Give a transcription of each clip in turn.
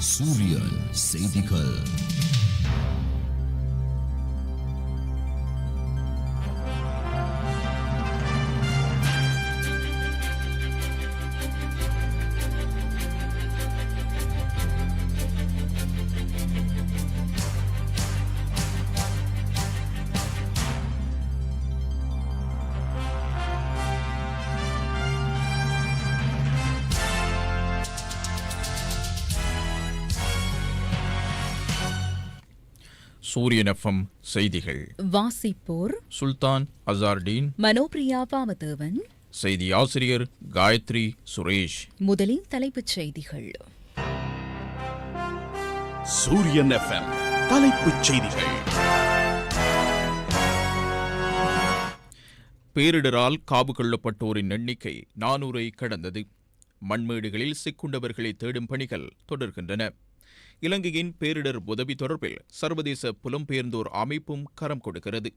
சூரியன் செய்திகள் சூரியன் எஃப்எம் செய்திகள். வாசிப்போர் சுல்தான் அசார்டீன். மனோபிரியா பாமதேவன் செய்தி ஆசிரியர் காயத்ரி சுரேஷ். முதலில் தலைப்புச் செய்திகள். சூரியன் எஃப்எம் தலைப்புச் செய்திகள். பேரிடரால் காவு கொள்ளப்பட்டோரின் எண்ணிக்கை நானூறை கடந்தது. மண்மேடுகளில் சிக்குண்டவர்களை தேடும் பணிகள் தொடர்கின்றன. இலங்கையின் பேரிடர் உதவி தொடர்பில் சர்வதேச புலம்பெயர்ந்தோர் அமைப்பும் கரம் கொடுக்கிறது.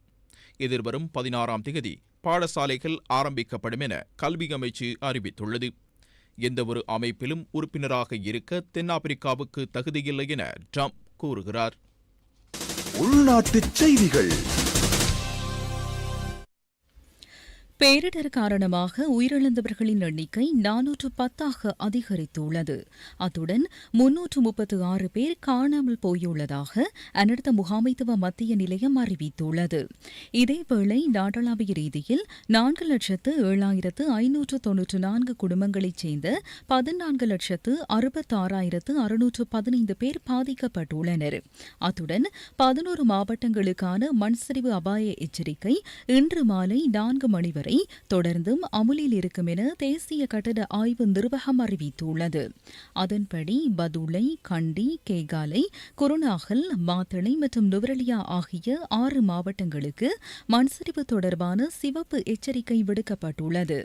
எதிர்வரும் பதினாறாம் தேதி பாடசாலைகள் ஆரம்பிக்கப்படும் என கல்வி அமைச்சு அறிவித்துள்ளது. எந்தவொரு அமைப்பிலும் உறுப்பினராக இருக்க தென்னாப்பிரிக்காவுக்கு தகுதியில்லை என ட்ரம்ப் கூறுகிறார். உள்நாட்டுச் செய்திகள். பேரிடர் காரணமாக உயிரிழந்தவர்களின் எண்ணிக்கை நானூற்று பத்தாக அதிகரித்துள்ளது. அத்துடன் முன்னூற்று முப்பத்து ஆறு பேர் காணாமல் போயுள்ளதாக அனர்த்த முகாமைத்துவ மத்திய நிலையம் அறிவித்துள்ளது. இதேவேளை நாடளாவிய ரீதியில் நான்கு லட்சத்து ஏழாயிரத்து ஐநூற்று தொன்னூற்று நான்கு குடும்பங்களைச் சேர்ந்த பதினான்கு லட்சத்து அறுபத்தாறாயிரத்து அறுநூற்று பதினைந்து பேர் பாதிக்கப்பட்டுள்ளனர். அத்துடன் பதினோரு மாவட்டங்களுக்கான மண்சரிவு அபாய எச்சரிக்கை இன்று மாலை நான்கு மணி வரை தொடர்ந்தும் அமுலில் இருக்கும் என தேசிய கட்டட ஆய்வு நிர்வாகம் அறிவித்துள்ளது. அதன்படி பதுளை கண்டி கேகாலை குருநாகல் மாத்தளை மற்றும் நுவரலியா ஆகிய ஆறு மாவட்டங்களுக்கு மண்சரிவு தொடர்பான சிவப்பு எச்சரிக்கை விடுக்கப்பட்டுள்ளது.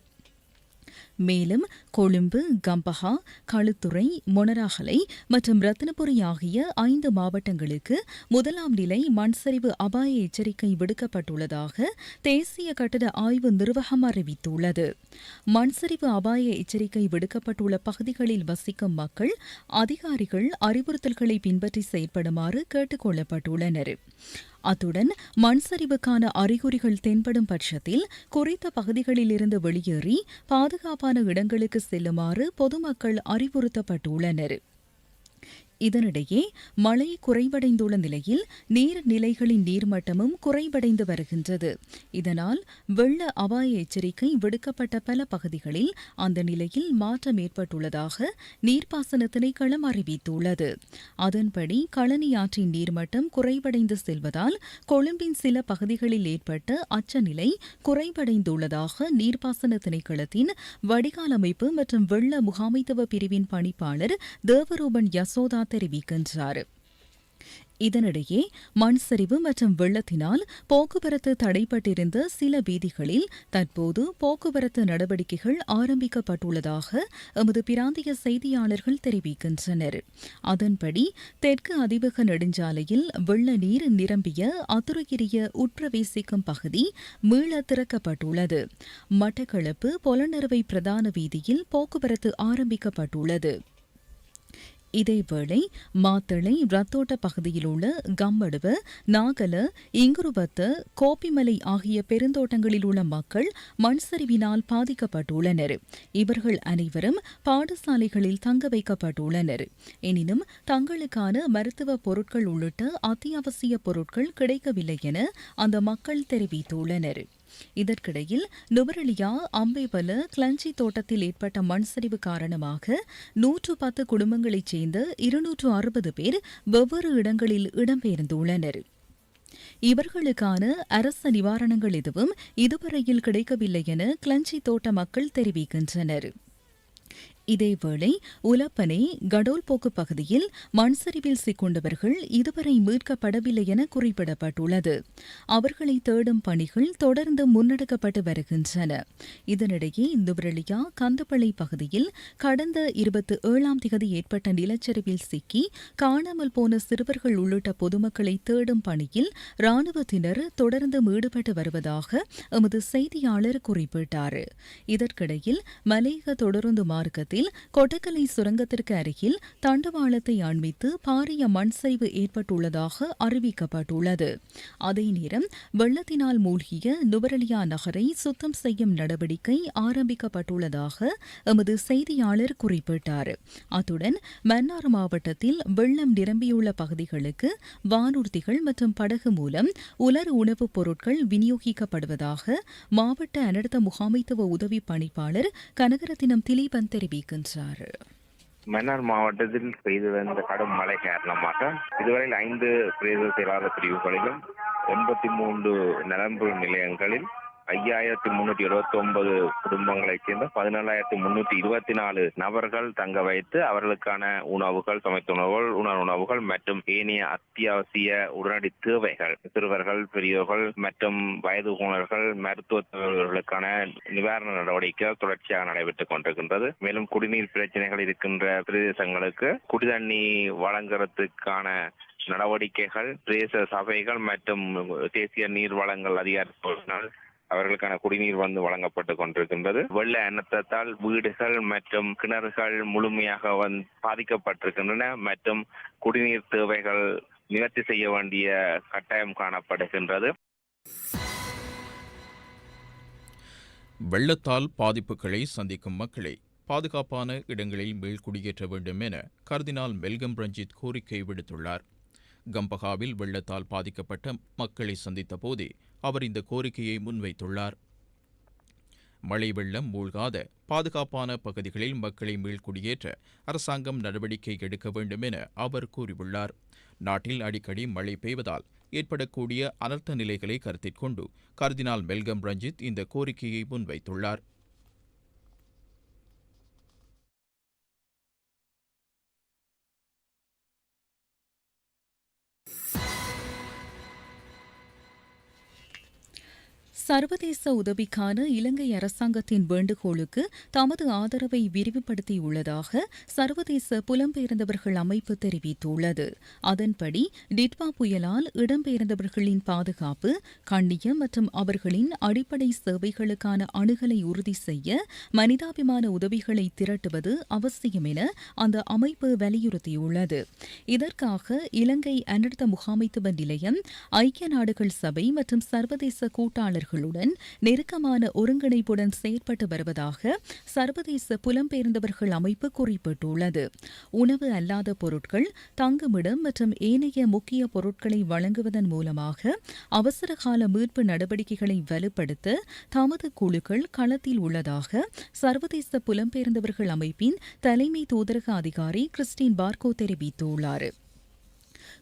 மேலும் கொழும்பு கம்பஹா களுத்துறை மொனராகலை மற்றும் ரத்தினபுரி ஆகிய ஐந்து மாவட்டங்களுக்கு முதலாம் நிலை மண்சரிவு அபாய எச்சரிக்கை விடுக்கப்பட்டுள்ளதாக தேசிய கட்டட ஆய்வு நிர்வாகம் அறிவித்துள்ளது. மண்சரிவு அபாய எச்சரிக்கை விடுக்கப்பட்டுள்ள பகுதிகளில் வசிக்கும் மக்கள் அதிகாரிகள் அறிவுறுத்தல்களை பின்பற்றி செயற்படுமாறு கேட்டுக்கொள்ளப்பட்டுள்ளனர் அத்துடன் மண் சரிவுக்கான அறிகுறிகள் தென்படும் பட்சத்தில் குறித்த பகுதிகளிலிருந்து வெளியேறி பாதுகாப்பான இடங்களுக்கு செல்லுமாறு பொதுமக்கள் அறிவுறுத்தப்பட்டுள்ளனர். இதனிடையே மழை குறைவடைந்துள்ள நிலையில் நீர்நிலைகளின் நீர்மட்டமும் குறைவடைந்து வருகின்றது. இதனால் வெள்ள அபாய எச்சரிக்கை விடுக்கப்பட்ட பல பகுதிகளில் அந்த நிலையில் மாற்றம் ஏற்பட்டுள்ளதாக நீர்ப்பாசன திணைக்களம் அறிவித்துள்ளது. அதன்படி களனி ஆற்றின் நீர்மட்டம் குறைவடைந்து செல்வதால் கொழும்பின் சில பகுதிகளில் ஏற்பட்ட அச்சநிலை குறைவடைந்துள்ளதாக நீர்ப்பாசன திணைக்களத்தின் வடிகால் அமைப்பு மற்றும் வெள்ள முகாமைத்துவ பிரிவின் பணிப்பாளர் தேவரூபன் யசோதா தெரிவிக்கின்றார். இதனிடையே மண் சரிவு மற்றும் வெள்ளத்தினால் போக்குவரத்து தடைப்பட்டிருந்த சில வீதிகளில் தற்போது போக்குவரத்து நடவடிக்கைகள் ஆரம்பிக்கப்பட்டுள்ளதாக எமது பிராந்திய செய்தியாளர்கள் தெரிவிக்கின்றனர். அதன்படி தெற்கு அதிபக நெடுஞ்சாலையில் வெள்ள நீர் நிரம்பிய அதுரகிரிய உட்பிரவேசிக்கும் பகுதி மீள திறக்கப்பட்டுள்ளது. மட்டக்களப்பு பொலனறுவை பிரதான வீதியில் போக்குவரத்து ஆரம்பிக்கப்பட்டுள்ளது. இதேவேளை மாத்தளை ரத்தோட்ட பகுதியில் உள்ள கம்மடுவ நாகல இங்குருபத்து கோப்பிமலை ஆகிய பெருந்தோட்டங்களில் உள்ள மக்கள் மண் சரிவினால் பாதிக்கப்பட்டுள்ளனர். இவர்கள் அனைவரும் பாடசாலைகளில் தங்க வைக்கப்பட்டுள்ளனர். எனினும் தங்களுக்கான மருத்துவ பொருட்கள் உள்ளிட்ட அத்தியாவசிய பொருட்கள் கிடைக்கவில்லை என அந்த மக்கள் தெரிவித்துள்ளனர். இதற்கிடையில் நுவரெலியா அம்பேபல கிளஞ்சி தோட்டத்தில் ஏற்பட்ட மண் சரிவு காரணமாக நூற்று பத்து குடும்பங்களைச் சேர்ந்த இருநூற்று அறுபது பேர் வெவ்வேறு இடங்களில் இடம்பெயர்ந்துள்ளனர். இவர்களுக்கான அரச நிவாரணங்கள் எதுவும் இதுவரையில் கிடைக்கவில்லை என கிளஞ்சி தோட்ட மக்கள் தெரிவிக்கின்றனர். இதேவேளை உலப்பனை கடோல்போக்கு பகுதியில் மண்சரிவில் சிக்கொண்டவர்கள் இதுவரை மீட்கப்படவில்லை என குறிப்பிடப்பட்டுள்ளது. அவர்களை தேடும் பணிகள் தொடர்ந்து முன்னெடுக்கப்பட்டு வருகின்றன. இதனிடையே நுவரெலியா கந்தப்பளை பகுதியில் கடந்த இருபத்தி ஏழாம் தேதி ஏற்பட்ட நிலச்சரிவில் சிக்கி காணாமல் போன சிறுவர்கள் உள்ளிட்ட பொதுமக்களை தேடும் பணியில் ராணுவத்தினர் தொடர்ந்து ஈடுபட்டு வருவதாக எமது செய்தியாளர் குறிப்பிட்டார். இதற்கிடையில் மலேக தொடருந்து மார்க்கத்தில் காலத்தில் கொட்டக்கலை சுரங்கத்திற்கு அருகில் தண்டவாளத்தை அண்மித்து பாரிய மண் சரிவு ஏற்பட்டுள்ளதாக அறிவிக்கப்பட்டுள்ளது. அதே நேரம் வெள்ளத்தினால் மூழ்கிய நுவரலியா நகரை சுத்தம் செய்யும் நடவடிக்கை ஆரம்பிக்கப்பட்டுள்ளதாக எமது செய்தியாளர் குறிப்பிட்டார். அத்துடன் மன்னார் மாவட்டத்தில் வெள்ளம் நிரம்பியுள்ள பகுதிகளுக்கு வானூர்திகள் மற்றும் படகு மூலம் உலர் உணவுப் பொருட்கள் விநியோகிக்கப்படுவதாக மாவட்ட அனர்த்த முகாமைத்துவ உதவி பணிப்பாளர் கனகரத்தினம் திலீபன் தெரிவிக்கின்றார் மன்னார் மாவட்டத்தில் பெய்து வந்த கடும் மழை காரணமாக இதுவரையில் ஐந்து பிரேத செயலாளர் பிரிவுகளிலும் எண்பத்தி மூன்று நலம்பு நிலையங்களில் ஐயாயிரத்தி முன்னூத்தி இருபத்தி ஒன்பது குடும்பங்களைச் சேர்ந்த பதினேழாயிரத்தி முன்னூத்தி இருபத்தி நாலு நபர்கள் தங்க வைத்து அவர்களுக்கான உணவுகள் சமைத்த உணவுகள் உணவு உணவுகள் மற்றும் ஏனைய அத்தியாவசிய உடனடி தேவைகள் சிறுவர்கள் பெரியோர்கள் மற்றும் வயது உணர்கள் மருத்துவ தேவைகளுக்கான நிவாரண நடவடிக்கைகள் தொடர்ச்சியாக நடைபெற்றுக் கொண்டிருக்கின்றது. மேலும் குடிநீர் பிரச்சனைகள் இருக்கின்ற பிரதேசங்களுக்கு குடிதண்ணி வழங்குறதுக்கான நடவடிக்கைகள் பிரதேச சபைகள் மற்றும் தேசிய நீர் வளங்கள் அதிகாரிகள் அவர்களுக்கான குடிநீர் வந்து வழங்கப்பட்டு கொண்டிருக்கின்றது. வெள்ள அனர்த்தத்தால் வீடுகள் மற்றும் கிணறுகள் முழுமையாக வந்து பாதிக்கப்பட்டிருக்கின்றன மற்றும் குடிநீர் தேவைகள் நிவர்த்தி செய்ய வேண்டிய கட்டாயம் காணப்படுகின்றது. வெள்ளத்தால் பாதிப்புகளை சந்திக்கும் மக்களை பாதுகாப்பான இடங்களில் மீள்குடியேற்ற வேண்டும் என கர்தினால் மெல்கம் ரஞ்சித் கோரிக்கை விடுத்துள்ளார். கம்பகாவில் வெள்ளத்தால் பாதிக்கப்பட்ட மக்களை சந்தித்த போதே அவர் இந்த கோரிக்கையை முன்வைத்துள்ளார். மழை வெள்ளம் மூழ்காத பாதுகாப்பான பகுதிகளில் மக்களை மீள்குடியேற்ற அரசாங்கம் நடவடிக்கை எடுக்க வேண்டும் என அவர் கூறியுள்ளார். நாட்டில் அடிக்கடி மழை பெய்வதால் ஏற்படக்கூடிய அனர்த்த நிலைகளை கருத்தில் கொண்டு கர்தினால் மெல்கம் ரஞ்சித் இந்த கோரிக்கையை முன்வைத்துள்ளார். சர்வதேச உதவிக்கான இலங்கை அரசாங்கத்தின் வேண்டுகோளுக்கு தமது ஆதரவை விரிவுபடுத்தியுள்ளதாக சர்வதேச புலம்பெயர்ந்தவர்கள் அமைப்பு தெரிவித்துள்ளது. அதன்படி டிட்வா புயலால் இடம்பெயர்ந்தவர்களின் பாதுகாப்பு கண்ணியம் மற்றும் அவர்களின் அடிப்படை சேவைகளுக்கான அணுகலை உறுதி செய்ய மனிதாபிமான உதவிகளை திரட்டுவது அவசியம் என அந்த அமைப்பு வலியுறுத்தியுள்ளது. இதற்காக இலங்கை அனர்த்த முகாமைத்துவ நிலையம் ஐக்கிய நாடுகள் சபை மற்றும் சர்வதேச கூட்டாளர்கள் கூட்டாளர்களுடன் நெருக்கமான ஒருங்கிணைப்புடன் செயற்பட்டு வருவதாக சர்வதேச புலம்பெயர்ந்தவர்கள் அமைப்பு குறிப்பிட்டுள்ளது. உணவு அல்லாத பொருட்கள் தங்குமிடம் மற்றும் ஏனைய முக்கிய பொருட்களை வழங்குவதன் மூலமாக அவசரகால மீட்பு நடவடிக்கைகளை வலுப்படுத்த தமது குழுக்கள் களத்தில் உள்ளதாக சர்வதேச புலம்பெயர்ந்தவர்கள் அமைப்பின் தலைமை தூதரக அதிகாரி கிறிஸ்டின் பார்கோ தெரிவித்துள்ளார்.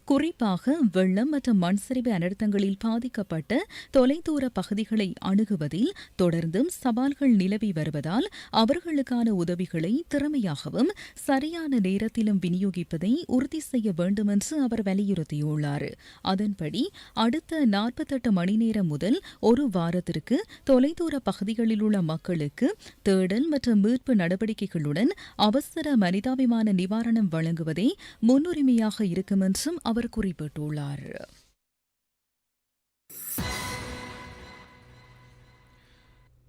குறிப்பாக வெள்ளம் மற்றும் மண் சரிவு அனர்த்தங்களில் பாதிக்கப்பட்ட தொலைதூர பகுதிகளை அணுகுவதில் தொடர்ந்தும் சவால்கள் நிலவி வருவதால் அவர்களுக்கான உதவிகளை திறமையாகவும் சரியான நேரத்திலும் விநியோகிப்பதை உறுதி செய்ய வேண்டும் என்று அவர் வலியுறுத்தியுள்ளார். அதன்படி அடுத்த நாற்பத்தெட்டு மணி நேரம் முதல் ஒரு வாரத்திற்கு தொலைதூர பகுதிகளில் உள்ள மக்களுக்கு தேடல் மற்றும் மீட்பு நடவடிக்கைகளுடன் அவசர மனிதாபிமான நிவாரணம் வழங்குவதே முன்னுரிமையாக இருக்கும் என்றும் அவர் குறிப்பிட்டுள்ளார்.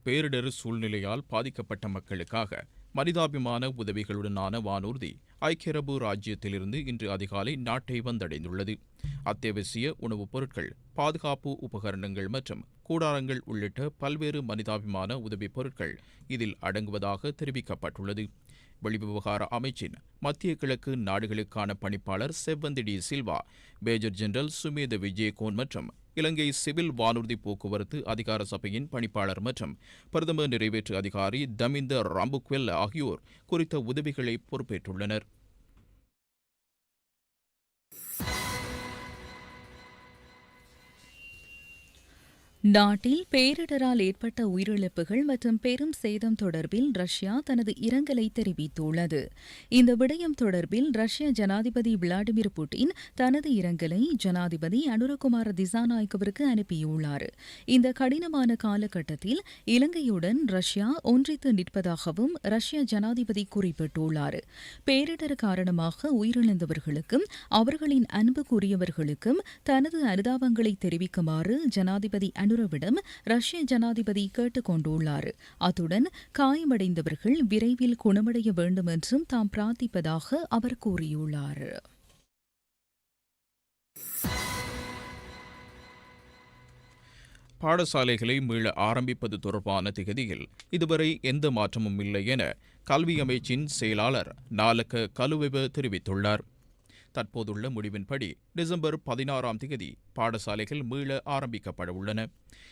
பேரிடர் சூழ்நிலையால் பாதிக்கப்பட்ட மக்களுக்காக மனிதாபிமான உதவிகளுடனான வானூர்தி ஐக்கிய அரபு ராஜ்யத்திலிருந்து இன்று அதிகாலை நாட்டை வந்தடைந்துள்ளது. அத்தியாவசிய உணவுப் பொருட்கள் பாதுகாப்பு உபகரணங்கள் மற்றும் கூடாரங்கள் உள்ளிட்ட பல்வேறு மனிதாபிமான உதவிப் பொருட்கள் இதில் அடங்குவதாக தெரிவிக்கப்பட்டுள்ளது. வெளிவிவகார அமைச்சின் மத்திய கிழக்கு நாடுகளுக்கான பணிப்பாளர் செவ்வந்தி டி சில்வா மேஜர் ஜெனரல் சுமேத விஜயகோன் மற்றும் இலங்கை சிவில் வானூர்தி போக்குவரத்து அதிகார சபையின் பணிப்பாளர் மற்றும் பிரதமர் நிறைவேற்று அதிகாரி தமிந்த ராம்புக்வெல் ஆகியோர் குறித்த உதவிகளை பொறுப்பேற்றுள்ளனர். நாட்டில் பேரிடரால் ஏற்பட்ட உயிரிழப்புகள் மற்றும் பெரும் சேதம் தொடர்பில் ரஷ்யா தனது இரங்கலை தெரிவித்துள்ளது. இந்த விடயம் தொடர்பில் ரஷ்ய ஜனாதிபதி விளாடிமிர் புட்டின் தனது இரங்கலை ஜனாதிபதி அனுரகுமார திசாநாயக்கவிற்கு அனுப்பியுள்ளார். இந்த கடினமான காலகட்டத்தில் இலங்கையுடன் ரஷ்யா ஒன்றித்து நிற்பதாகவும் ரஷ்ய ஜனாதிபதி குறிப்பிட்டுள்ளார். பேரிடர் காரணமாக உயிரிழந்தவர்களுக்கும் அவர்களின் அன்புக்குரியவர்களுக்கும் தனது அனுதாபங்களை தெரிவிக்குமாறு ஜனாதிபதி அனுரவிடம் ரஷ்ய ஜனாதிபதி கேட்டுக் கொண்டுள்ளார் அத்துடன் காயமடைந்தவர்கள் விரைவில் குணமடைய வேண்டும் என்றும் தாம் பிரார்த்திப்பதாக அவர் கூறியுள்ளார். பாடசாலைகளை மீள ஆரம்பிப்பது தொடர்பான திகதியில் இதுவரை எந்த மாற்றமும் இல்லை என கல்வி அமைச்சின் செயலாளர் நாலக்க கலுவெவ தெரிவித்துள்ளார். தற்போதுள்ள முடிவின்படி டிசம்பர் பதினாறாம் திகதி பாடசாலைகள் மீள ஆரம்பிக்கப்பட உள்ளன.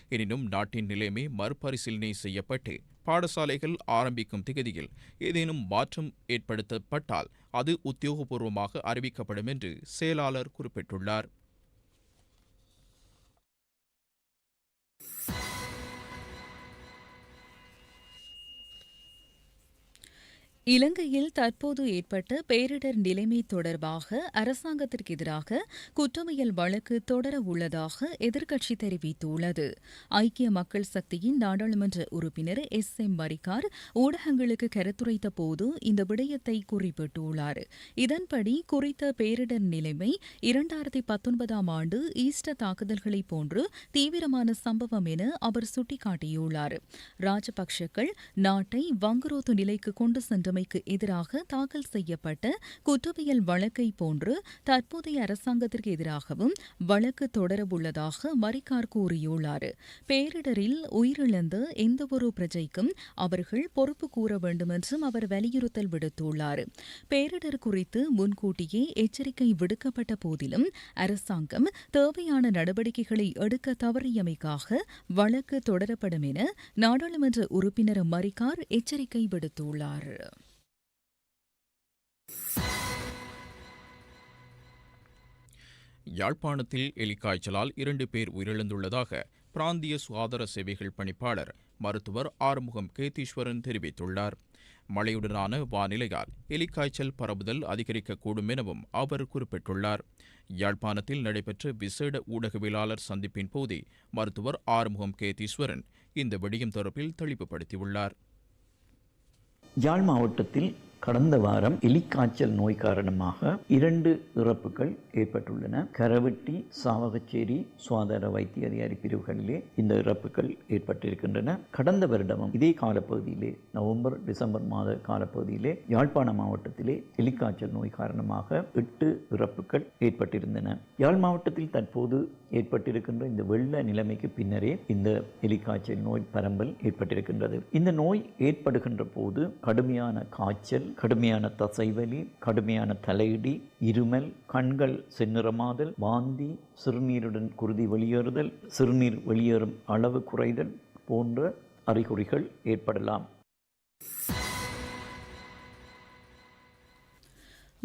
எனினும் நாட்டின் நிலைமை மறுபரிசீலனை செய்யப்பட்டு பாடசாலைகள் ஆரம்பிக்கும் திகதியில் ஏதேனும் மாற்றம் ஏற்படுத்தப்பட்டால் அது உத்தியோகபூர்வமாக அறிவிக்கப்படும் என்று செயலாளர் குறிப்பிட்டுள்ளார். இலங்கையில் தற்போது ஏற்பட்ட பேரிடர் நிலைமை தொடர்பாக அரசாங்கத்திற்கு எதிராக குற்றவியல் வழக்கு தொடர உள்ளதாக எதிர்க்கட்சி தெரிவித்துள்ளது. ஐக்கிய மக்கள் சக்தியின் நாடாளுமன்ற உறுப்பினர் எஸ் எம் மரிக்கார் ஊடகங்களுக்கு கருத்துரைத்த போது இந்த விடயத்தை குறிப்பிட்டுள்ளார். இதன்படி குறித்த பேரிடர் நிலைமை இரண்டாயிரத்தி பத்தொன்பதாம் ஆண்டு ஈஸ்டர் தாக்குதல்களை போன்று தீவிரமான சம்பவம் என அவர் சுட்டிக்காட்டியுள்ளார். ராஜபக்சக்கள் நாட்டை வங்குரோத்து நிலைக்கு கொண்டு சென்ற முறைமைக்கு எதிராக தாக்கல் செய்யப்பட்ட குற்றவியல் வழக்கை போன்று தற்போதைய அரசாங்கத்திற்கு எதிராகவும் வழக்கு தொடரவுள்ளதாக மரிக்கார் கூறியுள்ளார். பேரிடரில் உயிரிழந்த எந்தவொரு பிரஜைக்கும் அவர்கள் பொறுப்பு கூற வேண்டும் என்றும் அவர் வலியுறுத்தல் விடுத்துள்ளார். பேரிடர் குறித்து முன்கூட்டியே எச்சரிக்கை விடுக்கப்பட்ட போதிலும் அரசாங்கம் தேவையான நடவடிக்கைகளை எடுக்க தவறியமைக்காக வழக்கு தொடரப்படும் என நாடாளுமன்ற உறுப்பினர் மரிக்கார் எச்சரிக்கை விடுத்துள்ளார். யாழ்ப்பாணத்தில் எலிக்காய்ச்சலால் இரண்டு பேர் உயிரிழந்துள்ளதாக பிராந்திய சுகாதார சேவைகள் பணிப்பாளர் மருத்துவர் ஆறுமுகம் கேதீஸ்வரன் தெரிவித்துள்ளார். மழையுடனான வானிலையால் எலிக்காய்ச்சல் பரவுதல் அதிகரிக்கக்கூடும் எனவும் அவர் குறிப்பிட்டுள்ளார். யாழ்ப்பாணத்தில் நடைபெற்ற விசேட ஊடகவியலாளர் சந்திப்பின் போதே மருத்துவர் ஆறுமுகம் கேதீஸ்வரன் இந்த விடயம் தொடர்பில் தெளிவுபடுத்தியுள்ளார். யாழ் மாவட்டத்தில் கடந்த வாரம் எலிக்காய்ச்சல் நோய் காரணமாக இரண்டு இறப்புகள் ஏற்பட்டுள்ளன. கரவெட்டி சாவகச்சேரி சுகாதார வைத்திய அதிகாரி பிரிவுகளிலே இந்த இறப்புகள் ஏற்பட்டிருக்கின்றன. கடந்த வருடமும் இதே காலப்பகுதியிலே நவம்பர் டிசம்பர் மாத காலப்பகுதியிலே யாழ்ப்பாண மாவட்டத்திலே எலிக்காய்ச்சல் நோய் காரணமாக எட்டு இறப்புகள் ஏற்பட்டிருந்தன. யாழ் மாவட்டத்தில் தற்போது ஏற்பட்டிருக்கின்ற இந்த வெள்ள நிலைமைக்கு பின்னரே இந்த எலிக்காய்ச்சல் நோய் பரம்பல் ஏற்பட்டிருக்கின்றது. இந்த நோய் ஏற்படுகின்ற போது கடுமையான காய்ச்சல் கடுமையான தசைவலி கடுமையான தலையிடி இருமல் கண்கள் செந்நிறமாதல் வாந்தி சிறுநீருடன் குருதி வெளியேறுதல் சிறுநீர் வெளியேறும் அளவு குறைதல் போன்ற அறிகுறிகள் ஏற்படலாம்.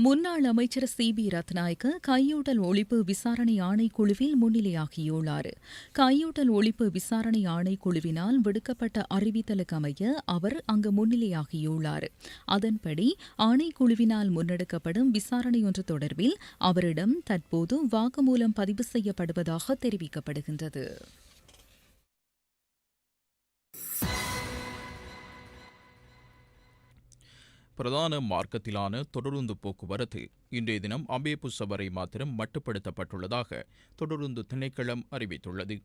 முன்னாள் அமைச்சர் சி. பி. ரத்நாயக்க கையூட்டல் ஒழிப்பு விசாரணை ஆணைக்குழுவில் முன்னிலையாகியுள்ளார். கையூட்டல் ஒழிப்பு விசாரணை ஆணைக்குழுவினால் விடுக்கப்பட்ட அறிவித்தலுக்கு அமைய அவர் அங்கு முன்னிலையாகியுள்ளார். அதன்படி ஆணைக்குழுவினால் முன்னெடுக்கப்படும் விசாரணை ஒன்று தொடர்பில் அவரிடம் தற்போது வாக்குமூலம் பதிவு செய்யப்படுவதாக தெரிவிக்கப்படுகின்றது. பிரதான மார்க்கத்திலான தொடருந்து போக்குவரத்து இன்றைய தினம் அம்பேபுச வரை மாத்திரம் மட்டுப்படுத்தப்பட்டுள்ளதாக தொடருந்து திணைக்களம் அறிவித்துள்ளது.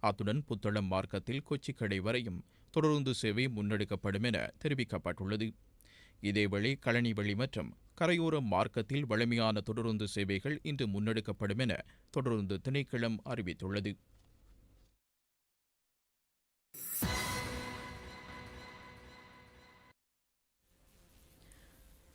அத்துடன் புத்தளம் மார்க்கத்தில் கொச்சிக்கடை வரையும் தொடருந்து சேவை முன்னெடுக்கப்படும் என தெரிவிக்கப்பட்டுள்ளது. இதேவேளை களனிவழி மற்றும் கரையோர மார்க்கத்தில் வலிமையான தொடருந்து சேவைகள் இன்று முன்னெடுக்கப்படும் என தொடருந்து திணைக்களம் அறிவித்துள்ளது.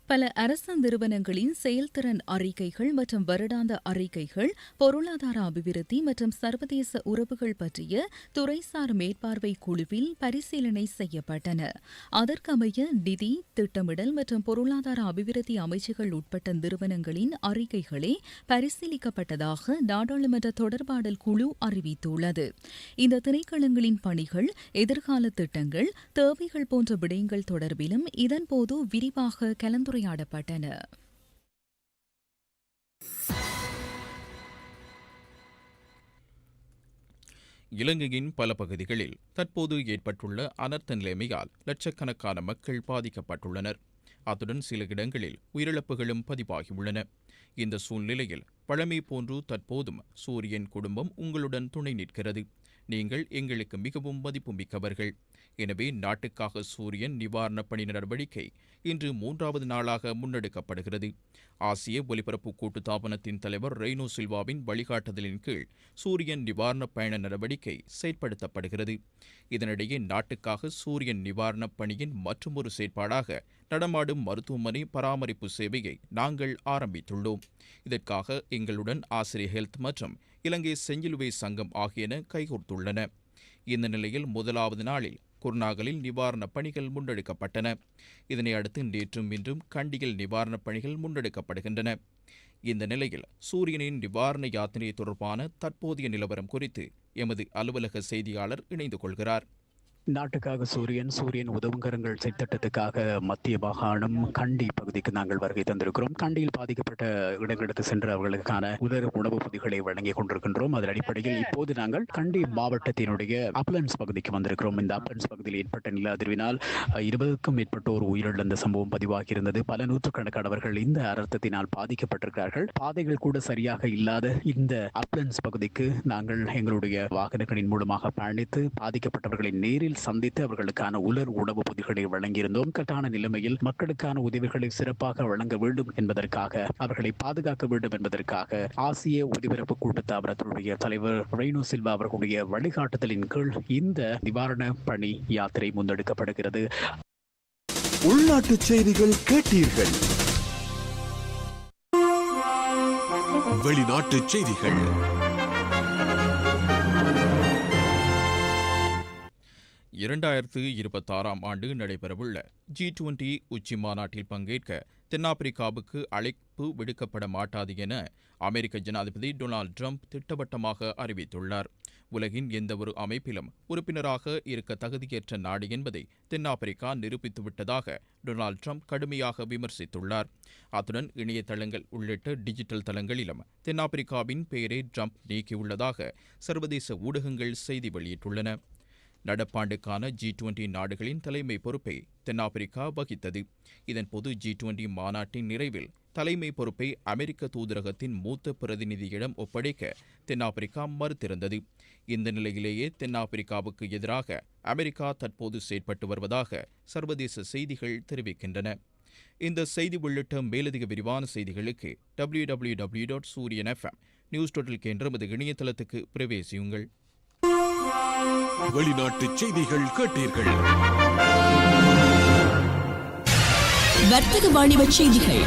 பல அரசு நிறுவனங்களின் செயல்திறன் அறிக்கைகள் மற்றும் வருடாந்த அறிக்கைகள் பொருளாதார அபிவிருத்தி மற்றும் சர்வதேச உறவுகள் பற்றிய துறைசார் மேற்பார்வை குழுவில் பரிசீலனை செய்யப்பட்டன. அதற்கமைய நிதி திட்டமிடல் மற்றும் பொருளாதார அபிவிருத்தி அமைச்சுகள் உட்பட்ட நிறுவனங்களின் அறிக்கைகளே பரிசீலிக்கப்பட்டதாக நாடாளுமன்ற தொடர்பாடல் குழு அறிவித்துள்ளது. இந்த திணைக்களங்களின் பணிகள் எதிர்கால திட்டங்கள் தேவைகள் போன்ற விடயங்கள் தொடர்பிலும் இதன்போது விரிவாக கலந்துரை கலந்துரையாடப்பட்டன இலங்கையின் பல பகுதிகளில் தற்போது ஏற்பட்டுள்ள அனர்த்த நிலைமையால் லட்சக்கணக்கான மக்கள் பாதிக்கப்பட்டுள்ளனர். அத்துடன் சில இடங்களில் உயிரிழப்புகளும் பதிவாகியுள்ளன. இந்த சூழ்நிலையில் பழமை போன்று தற்போதும் சூரியன் குடும்பம் உங்களுடன் துணை நிற்கிறது. நீங்கள் எங்களுக்கு மிகவும் மதிப்புமிக்கவர்கள் எனவே நாட்டுக்காக சூரியன் நிவாரணப் பணி நடவடிக்கை இன்று மூன்றாவது நாளாக முன்னெடுக்கப்படுகிறது. ஆசிய ஒலிபரப்பு கூட்டுத்தாபனத்தின் தலைவர் ரெய்னோ சில்வாவின் வழிகாட்டுதலின் கீழ் சூரியன் நிவாரணப் பயண நடவடிக்கை செயற்படுத்தப்படுகிறது. இதனிடையே நாட்டுக்காக சூரியன் நிவாரணப் பணியின் மற்றொரு செயற்பாடாக நடமாடும் மருத்துவமனை பராமரிப்பு சேவையை நாங்கள் ஆரம்பித்துள்ளோம். இதற்காக எங்களுடன் ஆசிரியர் ஹெல்த் மற்றும் இலங்கை செஞ்சிலுவை சங்கம் ஆகியன கைகோர்த்துள்ளன. இந்த நிலையில் முதலாவது நாளில் குர்நாகலில் நிவாரணப் பணிகள் முன்னெடுக்கப்பட்டன. இதனை அடுத்து நேற்றும் இன்றும் கண்டியில் நிவாரணப் பணிகள் முன்னெடுக்கப்படுகின்றன. இந்த நிலையில் சூரியனின் நிவாரண யாத்திரை தொடர்பான தற்போதைய நிலவரம் குறித்து எமது அலுவலக செய்தியாளர் இணைந்து கொள்கிறார். நாட்டுக்காக சூரியன் சூரியன் உதவுங்கரங்கள் திட்டத்துக்காக மத்திய மாகாணம் கண்டி பகுதிக்கு நாங்கள் வருகை தந்திருக்கிறோம். கண்டியில் பாதிக்கப்பட்ட இடங்களுக்கு சென்று அவர்களுக்கான உதர் உணவு பொதிகளை வழங்கிக் கொண்டிருக்கின்றோம். அதன் அடிப்படையில் இப்போது நாங்கள் கண்டி மாவட்டத்தினுடைய அப்லன்ஸ் பகுதிக்கு வந்திருக்கிறோம். இந்த அப்லன்ஸ் பகுதியில் ஏற்பட்ட நில அதிர்வினால் இருபதுக்கும் மேற்பட்டோர் உயிரிழந்த சம்பவம் பதிவாகியிருந்தது. பல நூற்றுக்கணக்கானவர்கள் இந்த அர்த்தத்தினால் பாதிக்கப்பட்டிருக்கிறார்கள். பாதைகள் கூட சரியாக இல்லாத இந்த அப்லன்ஸ் பகுதிக்கு நாங்கள் எங்களுடைய வாகனங்களின் மூலமாக பயணித்து பாதிக்கப்பட்டவர்களை நேரில் சந்தித்து அவர்களுக்கான உலர் உணவு பொதிகளை வழங்கியிருந்தோம். கட்டான நிலைமையில் மக்களுக்கான உதவிகளை சிறப்பாக வழங்க வேண்டும் என்பதற்காக அவர்களை பாதுகாக்க வேண்டும் என்பதற்காக ஆசிய ஒலிபரப்பு கூட்டத்தாபனத்தினுடைய தலைவர் ரெய்னோ சில்வா அவர்களுடைய வழிகாட்டுதலின் கீழ் இந்த நிவாரண பணி யாத்திரை முன்னெடுக்கப்படுகிறது. உள்நாட்டு செய்திகள் கேட்டீர்கள். வெளிநாட்டு செய்திகள். இரண்டாயிரத்து இருபத்தாறாம் ஆண்டு நடைபெறவுள்ள ஜி டுவெண்டி உச்சி மாநாட்டில் பங்கேற்க தென்னாப்பிரிக்காவுக்கு அழைப்பு விடுக்கப்பட மாட்டாது என அமெரிக்க ஜனாதிபதி டொனால்ட் ட்ரம்ப் திட்டவட்டமாக அறிவித்துள்ளார். உலகின் எந்தவொரு அமைப்பிலும் உறுப்பினராக இருக்க தகுதியேற்ற நாடு என்பதை தென்னாப்பிரிக்கா நிரூபித்துவிட்டதாக டொனால்ட் ட்ரம்ப் கடுமையாக விமர்சித்துள்ளார். அத்துடன் இணையதளங்கள் உள்ளிட்ட டிஜிட்டல் தளங்களிலும் தென்னாப்பிரிக்காவின் பெயரை ட்ரம்ப் நீக்கியுள்ளதாக சர்வதேச ஊடகங்கள் செய்தி வெளியிட்டுள்ளன. நடப்பாண்டுக்கான ஜி டுவெண்டி நாடுகளின் தலைமை பொறுப்பை தென்னாப்பிரிக்கா வகித்தது. இதன்போது ஜி டுவெண்டி மாநாட்டின் நிறைவில் தலைமை பொறுப்பை அமெரிக்க தூதரகத்தின் மூத்த பிரதிநிதியிடம் ஒப்படைக்க தென்னாப்பிரிக்கா மறுத்திருந்தது. இந்த நிலையிலேயே தென்னாப்பிரிக்காவுக்கு எதிராக அமெரிக்கா தற்போது செயற்பட்டு வருவதாக சர்வதேச செய்திகள் தெரிவிக்கின்றன. இந்த செய்தி உள்ளிட்ட மேலதிக விரிவான செய்திகளுக்கு W W W dot Sooriyan FM news total என்ற நமது இணையதளத்துக்கு பிரவேசியுங்கள். வெளிநாட்டு செய்திகள் கேட்டீர்கள். வர்த்தக வாணிப செய்திகள்.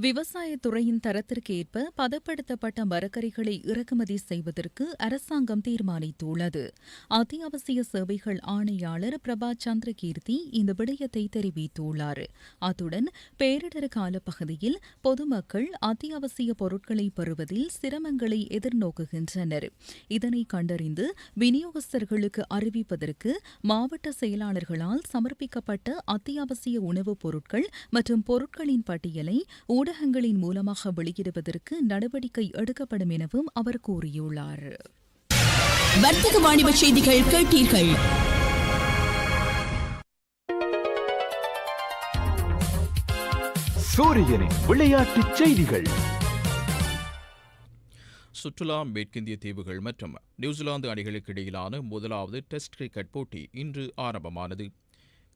விவசாயத்துறையின் தரத்திற்கு ஏற்ப பதப்படுத்தப்பட்ட மரக்கறிகளை இறக்குமதி செய்வதற்கு அரசாங்கம் தீர்மானித்துள்ளது. அத்தியாவசிய சேவைகள் ஆணையாளர் பிரபா சந்திரகீர்த்தி இந்த விடயத்தை தெரிவித்துள்ளார். அத்துடன் பேரிடர் கால பகுதியில் பொதுமக்கள் அத்தியாவசிய பொருட்களை பெறுவதில் சிரமங்களை எதிர்நோக்குகின்றனர். இதனை கண்டறிந்து விநியோகஸ்தர்களுக்கு அறிவிப்பதற்கு மாவட்ட செயலாளர்களால் சமர்ப்பிக்கப்பட்ட அத்தியாவசிய உணவுப் பொருட்கள் மற்றும் பொருட்களின் பட்டியலை ஊடகங்களின் மூலமாக வெளியிடுவதற்கு நடவடிக்கை எடுக்கப்படும் எனவும் அவர் கூறியுள்ளார். வர்த்தக வாணிப செய்திகள் கேட்டீர்கள். சூரியனின் விளையாட்டுச் செய்திகள். சுற்றுலா மேற்கிந்திய தீவுகள் மற்றும் நியூசிலாந்து அணிகளுக்கு இடையிலான முதலாவது டெஸ்ட் கிரிக்கெட் போட்டி இன்று ஆரம்பமானது.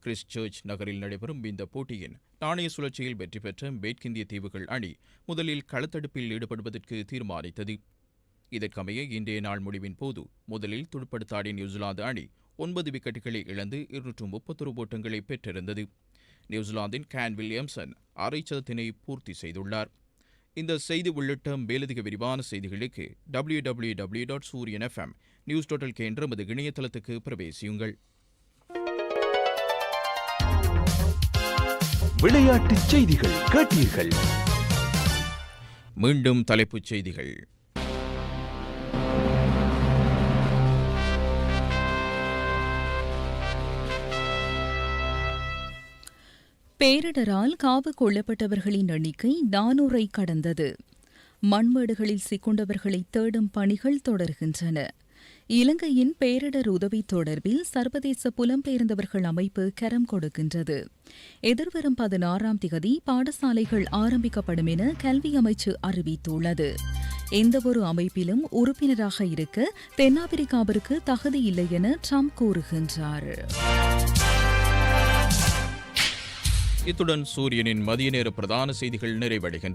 கிறிஸ்ட் சர்ச் நகரில் நடைபெறும் இந்த போட்டியின் நாணய சுழற்சியில் வெற்றி பெற்ற மேற்கிந்திய தீவுகள் அணி முதலில் களத்தடுப்பில் ஈடுபடுவதற்கு தீர்மானித்தது. இதற்கமைய இன்றைய நாள் முடிவின் போது முதலில் துடுப்படுத்தாடிய நியூசிலாந்து அணி ஒன்பது விக்கெட்டுகளை இழந்து இருநூற்று முப்பத்தொரு ஓட்டங்களை பெற்றிருந்தது. நியூசிலாந்தின் கேன் வில்லியம்சன் அரை சதத்தினை பூர்த்தி செய்துள்ளார். இந்த செய்தி உள்ளிட்ட மேலதிக விரிவான செய்திகளுக்கு W W W dot Sooriyan FM news total என்ற நமது இணையதளத்துக்கு பிரவேசியுங்கள். விளையாட்டுச் செய்திகள் கேட்டீர்கள். மீண்டும் தலைப்புச் செய்திகள். பேரிடரால் காவு கொள்ளப்பட்டவர்களின் எண்ணிக்கை நானூறை கடந்தது. மண்மேடுகளில் சிக்குண்டவர்களை தேடும் பணிகள் தொடர்கின்றன. இலங்கையின் பேரிடர் உதவி தொடர்பில் சர்வதேச புலம்பெயர்ந்தவர்கள் அமைப்பு கரம் கொடுக்கின்றது. எதிர்வரும் பதினாறாம் திகதி பாடசாலைகள் ஆரம்பிக்கப்படும் என கல்வி அமைச்சு அறிவித்துள்ளது. எந்தவொரு அமைப்பிலும் உறுப்பினராக இருக்க தென்னாப்பிரிக்காவிற்கு தகுதி இல்லை என ட்ரம்ப் கூறுகின்றார். இத்துடன் சூரியனின் மதிய நேர பிரதான செய்திகள் நிறைவடைகின்றன.